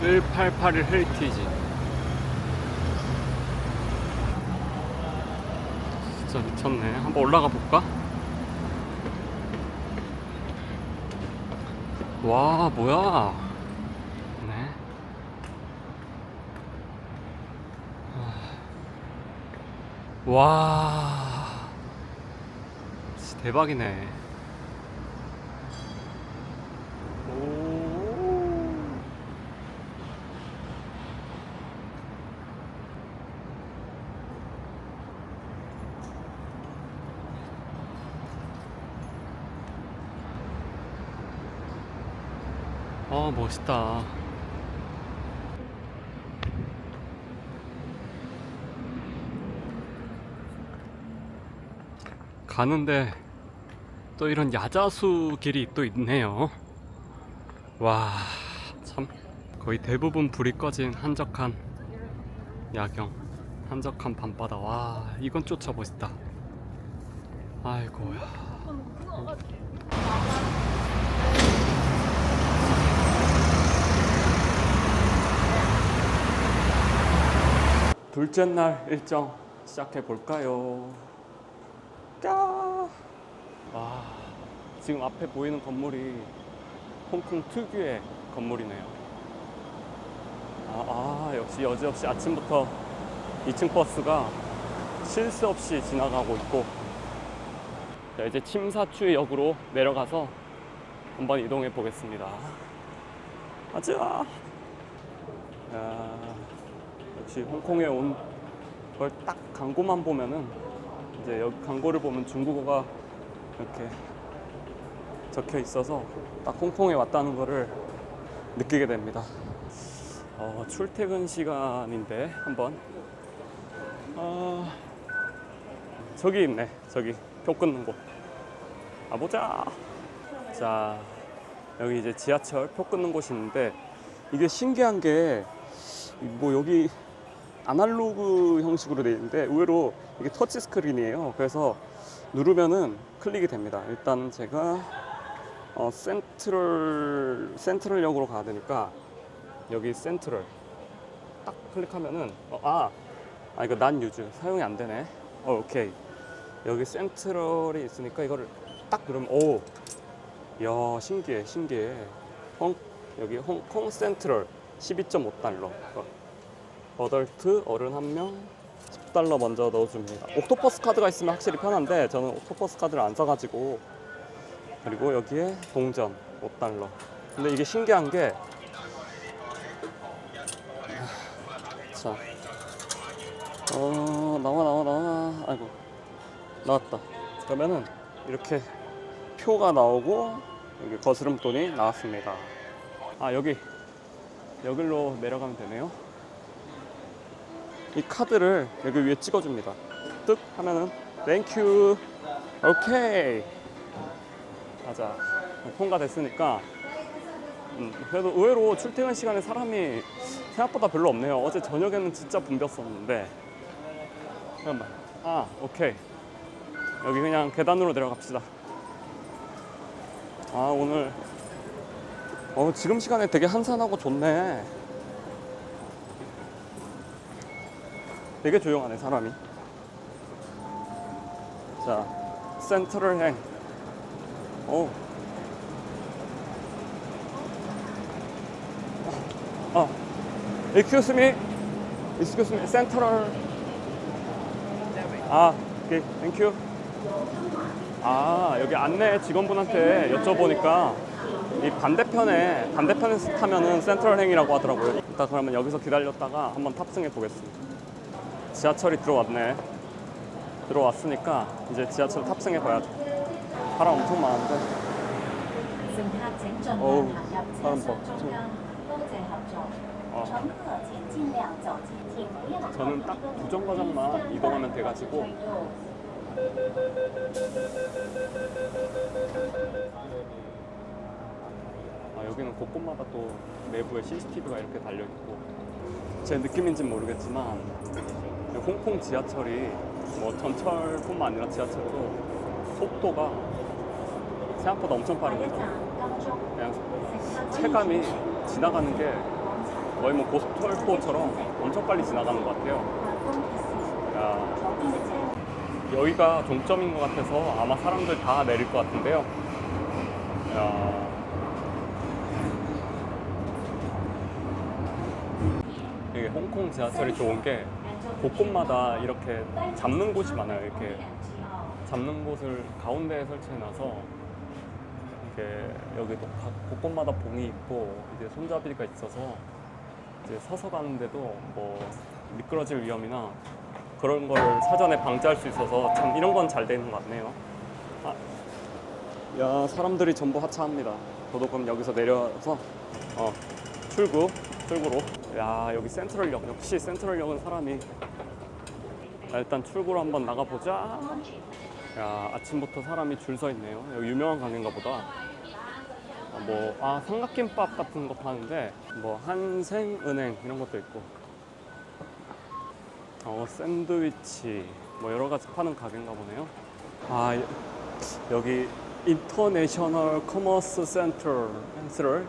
1881 헬리티지. 진짜 미쳤네. 한번 올라가 볼까? 와 뭐야? 네. 와. 대박이네 아 멋있다. 가는데 또 이런 야자수 길이 또 있네요. 와 참. 거의 대부분 불이 꺼진 한적한 야경 한적한 밤바다. 와 이건 쫓아 멋있다. 아이고야 둘째 날 일정 시작해 볼까요? 까. 와, 지금 앞에 보이는 건물이 홍콩 특유의 건물이네요. 아, 아, 역시 여지없이 아침부터 2층 버스가 쉴 새 없이 지나가고 있고, 자, 이제 침사추역으로 내려가서 한번 이동해 보겠습니다. 가자. 야, 역시 홍콩에 온 걸 딱 광고만 보면은 이제 여기 광고를 보면 중국어가 이렇게 적혀 있어서 딱 홍콩에 왔다는 거를 느끼게 됩니다. 어, 출퇴근 시간인데 한번. 아, 저기 있네. 저기 표 끊는 곳. 가보자. 자 여기 이제 지하철 표 끊는 곳이 있는데 이게 신기한 게 뭐 여기 아날로그 형식으로 되어 있는데 의외로 이게 터치 스크린이에요. 그래서 누르면은 클릭이 됩니다. 일단 제가 어, 센트럴 센트럴역으로 가야 되니까 여기 센트럴 딱 클릭하면은 어, 아, 아 이거 난 유즈 사용이 안 되네. 어, 오케이 여기 센트럴이 있으니까 이거를 딱 누르면 오, 야 신기해 신기해. 홍 여기 홍콩 센트럴 12.5달러. 어덜트 어른 한명 10달러 먼저 넣어줍니다. 옥토퍼스 카드가 있으면 확실히 편한데 저는 옥토퍼스 카드를 안 써가지고 그리고 여기에 동전 5달러. 근데 이게 신기한 게 자, 어 나와 나와 나와 아이고 나왔다. 그러면은 이렇게 표가 나오고 여기 거스름돈이 나왔습니다. 아 여기 여기로 내려가면 되네요. 이 카드를 여기 위에 찍어줍니다. 뜩 하면은 땡큐 오케이 가자 통과됐으니까 음, 그래도 의외로 출퇴근 시간에 사람이 생각보다 별로 없네요. 어제 저녁에는 진짜 붐볐었는데 잠깐만 아 오케이 여기 그냥 계단으로 내려갑시다. 아 오늘 어, 지금 시간에 되게 한산하고 좋네. 되게 조용하네 사람이. 자, 센트럴 행. 오. 어. Excuse me. Excuse me. 센트럴. 아, 오케이. 땡큐. 아, 여기 안내 직원분한테 여쭤보니까 이 반대편에 반대편에서 타면은 센트럴 행이라고 하더라고요. 일단 그러면 여기서 기다렸다가 한번 탑승해 보겠습니다. 지하철이 들어왔네. 들어왔으니까 이제 지하철 탑승해 봐야죠 사람 엄청 많은데. 어우 사람 봐 어. 저는 딱 두 정거장만 이동하면 돼가지고. 아, 여기는 곳곳마다 또 내부에 CCTV가 이렇게 달려있고. 제 느낌인지는 모르겠지만 그 홍콩 지하철이 뭐 전철뿐만 아니라 지하철도 속도가 생각보다 엄청 빠른 거죠. 그냥 체감이 지나가는 게 거의 뭐 고속철도처럼 엄청 빨리 지나가는 것 같아요. 야, 여기가 종점인 것 같아서 아마 사람들 다 내릴 것 같은데요. 야, 이게 홍콩 지하철이 좋은 게 곳곳마다 이렇게 잡는 곳이 많아요. 이렇게 잡는 곳을 가운데에 설치해놔서 이렇게 여기도 각 곳곳마다 봉이 있고 이제 손잡이가 있어서 이제 서서 가는데도 뭐 미끄러질 위험이나 그런 거를 사전에 방지할 수 있어서 참 이런 건 잘 되는 것 같네요. 아, 야 사람들이 전부 하차합니다. 그럼 여기서 내려서 어, 출구 출구로. 야 여기 센트럴역 역시 센트럴역은 사람이 자, 일단 출구로 한번 나가 보자. 야 아침부터 사람이 줄 서 있네요. 여기 유명한 가게인가 보다. 아, 뭐, 아, 삼각김밥 같은 거 파는데, 뭐, 한생은행 이런 것도 있고, 어, 샌드위치, 뭐, 여러 가지 파는 가게인가 보네요. 아, 여- 여기, 인터내셔널 커머스 센터, 센트럴,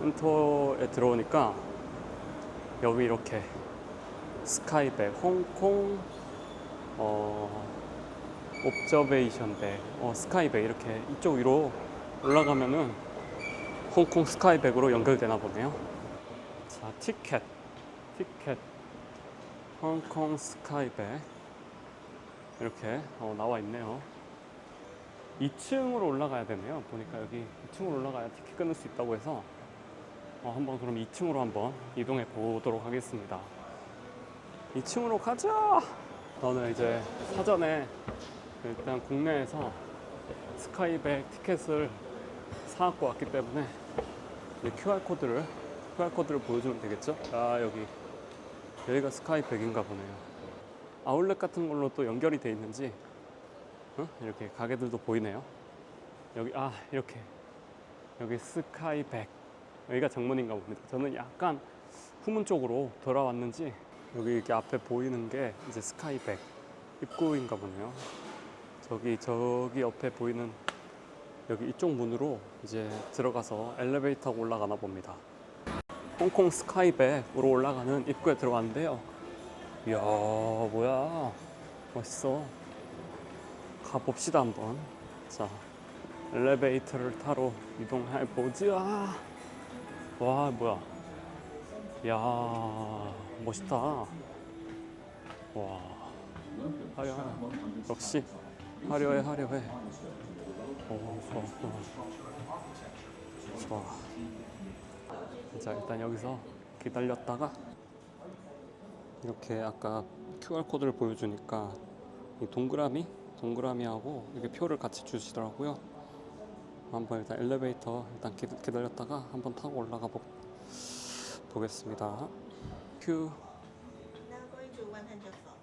센터에 들어오니까, 여기 이렇게, 스카이백, 홍콩, 어, 옵저베이션 백, 어, 스카이백 이렇게 이쪽 위로 올라가면은 홍콩 스카이백으로 연결되나 보네요. 자, 티켓, 티켓, 홍콩 스카이백 이렇게 어, 나와 있네요. 2층으로 올라가야 되네요. 보니까 여기 2층으로 올라가야 티켓 끊을 수 있다고 해서 어, 한번 그럼 2층으로 한번 이동해 보도록 하겠습니다. 2층으로 가자. 저는 이제 사전에 일단 국내에서 스카이백 티켓을 사갖고 왔기 때문에 이 QR 코드를 QR 코드를 보여주면 되겠죠? 아 여기 여기가 스카이백인가 보네요. 아울렛 같은 걸로 또 연결이 돼 있는지 어? 이렇게 가게들도 보이네요. 여기 아 이렇게 여기 스카이백 여기가 정문인가 봅니다. 저는 약간 후문 쪽으로 돌아왔는지 여기 이렇게 앞에 보이는 게 이제 스카이백 입구인가 보네요. 저기 저기 옆에 보이는 여기 이쪽 문으로 이제 들어가서 엘리베이터 올라가나 봅니다. 홍콩 스카이백으로 올라가는 입구에 들어왔는데요. 이야 뭐야 멋있어. 가봅시다 한번. 자 엘리베이터를 타러 이동해 보자. 와 뭐야? 야 멋있다. 와 화려해. 역시 화려해 화려해. 오 좋아 좋아. 자 일단 여기서 기다렸다가 이렇게 아까 QR 코드를 보여주니까 이 동그라미 동그라미하고 이렇게 표를 같이 주시더라고요. 한번 일단 엘리베이터 일단 기, 기다렸다가 한번 타고 올라가 보, 보겠습니다. 큐. Now going to 104.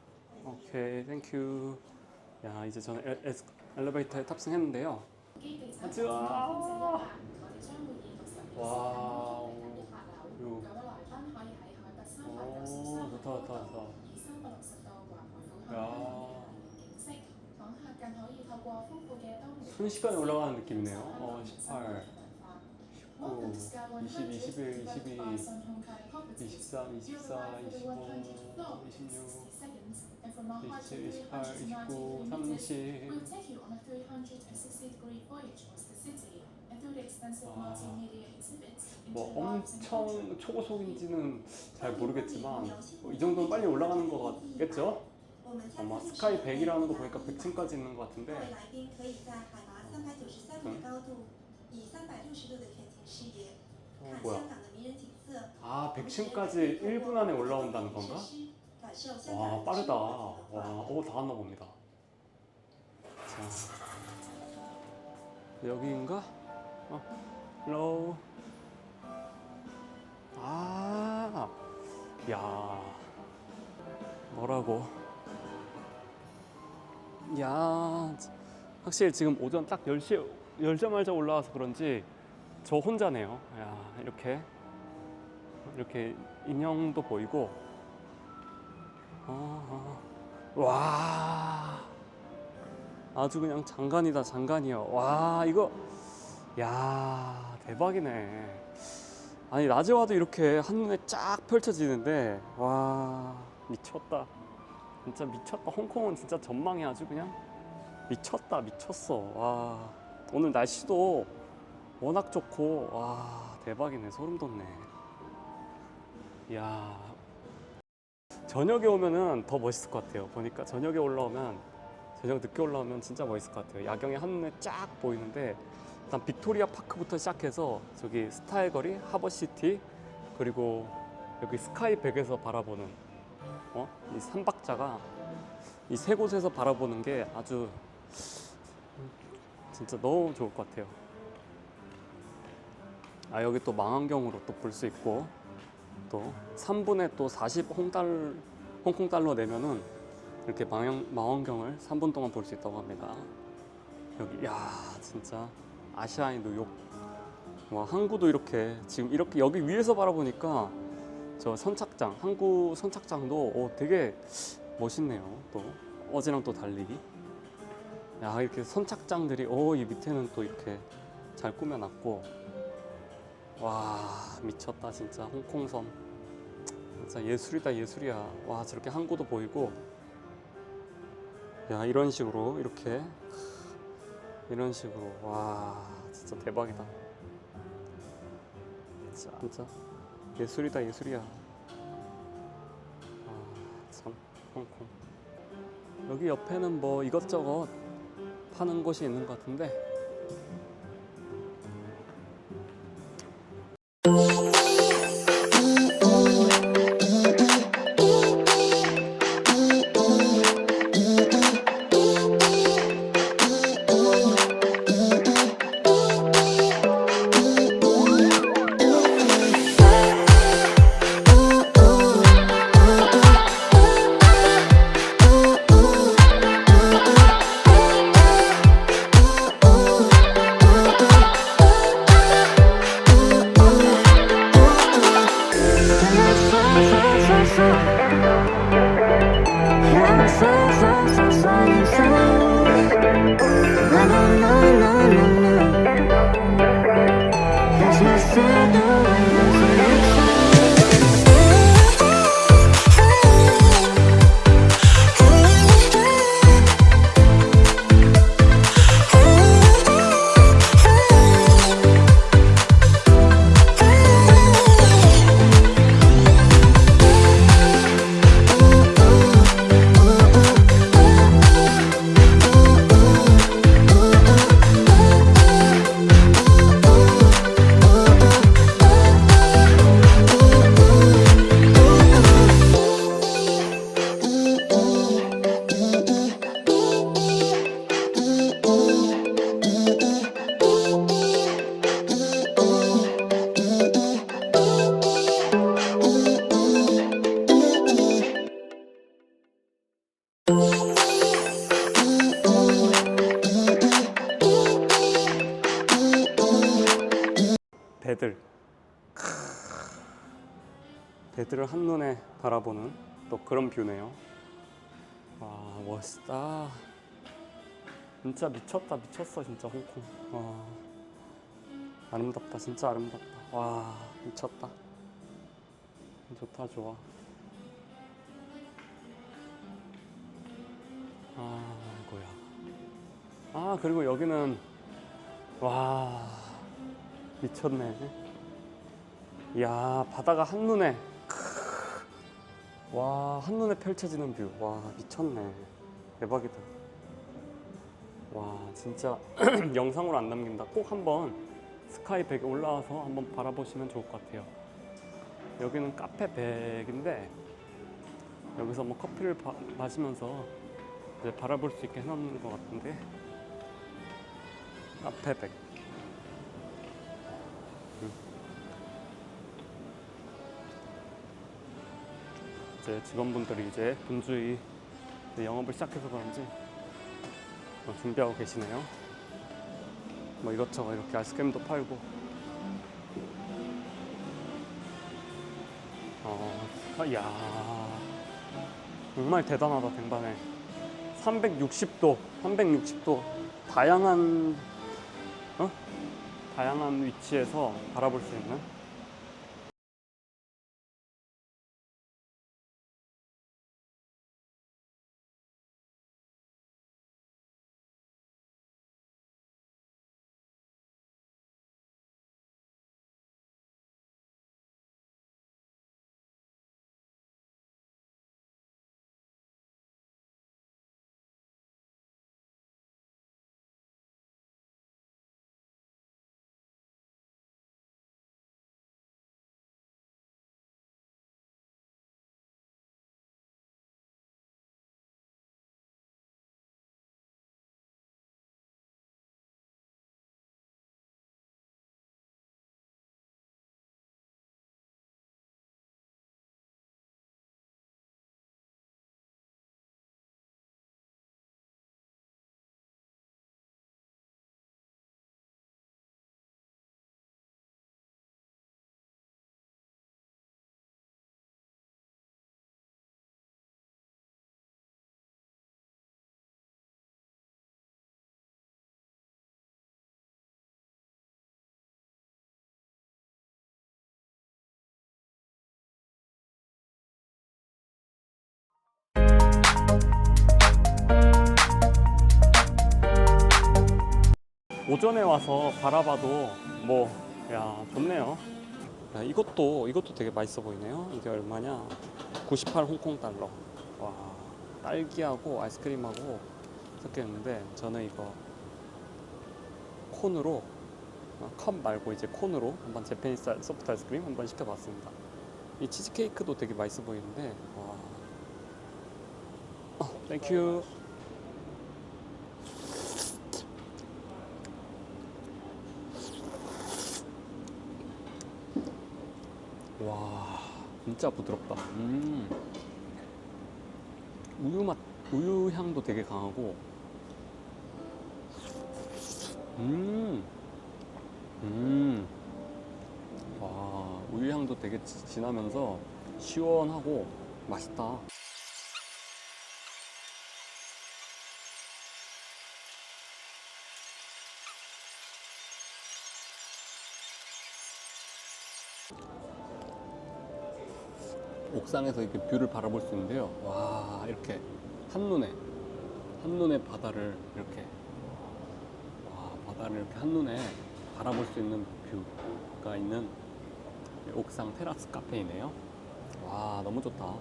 오케이, 땡큐. 야, 이제 저는 엘, 에스, 엘리베이터에 탑승했는데요. 와우. 요. 오, 좋다, 좋다, 좋다. 야, 순식간에 올라가는 느낌이네요. 어, 18, 19, 20, 21, 22, 23, 24, 25, 26, 27, 28, 29, 30. 뭐 엄청 초고속인지는 잘 모르겠지만 뭐이 정도는 빨리 올라가는 거 같겠죠? 아마 어, 스카이 100이라는 거 보니까 100층까지 있는 것 같은데. 음. 어, 뭐야? 아 100층까지 1분 안에 올라온다는 건가? 와 빠르다. 와오다 왔나 봅니다. 자. 여기인가? 어 헬로. 아야. 뭐라고? 야 확실히 지금 오전 딱 10시 열자마자 올라와서 그런지 저 혼자네요. 야 이렇게 이렇게 인형도 보이고. 어, 어. 와. 아주 그냥 장관이다 장관이요. 와 이거. 야 대박이네. 아니 낮에 와도 이렇게 한눈에 쫙 펼쳐지는데. 와 미쳤다 진짜 미쳤다. 홍콩은 진짜 전망이 아주 그냥 미쳤다 미쳤어. 와 오늘 날씨도 워낙 좋고 와 대박이네. 소름 돋네. 이야. 저녁에 오면은 더 멋있을 것 같아요. 보니까 저녁에 올라오면 저녁 늦게 올라오면 진짜 멋있을 것 같아요. 야경이 한눈에 쫙 보이는데 일단 빅토리아 파크부터 시작해서 저기 스타일 거리, 하버시티 그리고 여기 스카이백에서 바라보는 어? 이 삼박자가 이 세 곳에서 바라보는 게 아주 진짜 너무 좋을 것 같아요. 아 여기 또 망원경으로 또 볼 수 있고 또 3분에 또 40 홍달 홍콩 달러 내면은 이렇게 망원, 망원경을 3분 동안 볼 수 있다고 합니다. 여기 야 진짜 아시아의 뉴욕 와 항구도 이렇게 지금 이렇게 여기 위에서 바라보니까 저 선착장 항구 선착장도 오, 되게 멋있네요 또. 어제랑 또 달리 야 이렇게 선착장들이 오이 밑에는 또 이렇게 잘 꾸며놨고. 와 미쳤다 진짜. 홍콩섬. 진짜 예술이다 예술이야. 와 저렇게 항구도 보이고. 야 이런 식으로 이렇게. 이런 식으로. 와 진짜 대박이다. 진짜 예술이다 예술이야. 아참 홍콩. 여기 옆에는 뭐 이것저것 파는 곳이 있는 것 같은데 배들 크으. 배들을 한눈에 바라보는 또 그런 뷰네요. 와 멋있다. 진짜 미쳤다 미쳤어 진짜 홍콩. 와 아름답다 진짜 아름답다. 와 미쳤다. 좋다 좋아. 아 이거야. 아 그리고 여기는 와 미쳤네. 이야 바다가 한눈에. 와 한눈에 펼쳐지는 뷰. 와 미쳤네. 대박이다. 와 진짜 영상으로 안 남긴다. 꼭 한번 스카이 백에 올라와서 한번 바라보시면 좋을 것 같아요. 여기는 카페 백인데 여기서 뭐 커피를 바- 마시면서 이제 바라볼 수 있게 해놓는 것 같은데 카페 백. 이제 직원분들이 이제 분주히 영업을 시작해서 그런지 어, 준비하고 계시네요. 뭐 이것저것 이렇게 아이스크림도 팔고. 어, 아, 야 정말 대단하다 댕반에 360도, 360도 다양한 어? 다양한 위치에서 바라볼 수 있는 오전에 와서 바라봐도 뭐, 야, 좋네요. 야, 이것도, 이것도 되게 맛있어 보이네요. 이게 얼마냐? 98 홍콩 달러. 와, 딸기하고 아이스크림하고 섞여 있는데, 저는 이거 콘으로, 어, 컵 말고 이제 콘으로 한번 재패니스 소프트 아이스크림 한번 시켜봤습니다. 이 치즈케이크도 되게 맛있어 보이는데, 와. 어, 땡큐. 와 진짜 부드럽다. 음. 우유 맛, 우유 향도 되게 강하고. 음. 음. 와 우유 향도 되게 지- 진하면서 시원하고 맛있다. 옥상에서 이렇게 뷰를 바라볼 수 있는데요. 와, 이렇게 한눈에, 한눈에 바다를 이렇게, 와, 바다를 이렇게 한눈에 바라볼 수 있는 뷰가 있는 옥상 테라스 카페이네요. 와, 너무 좋다.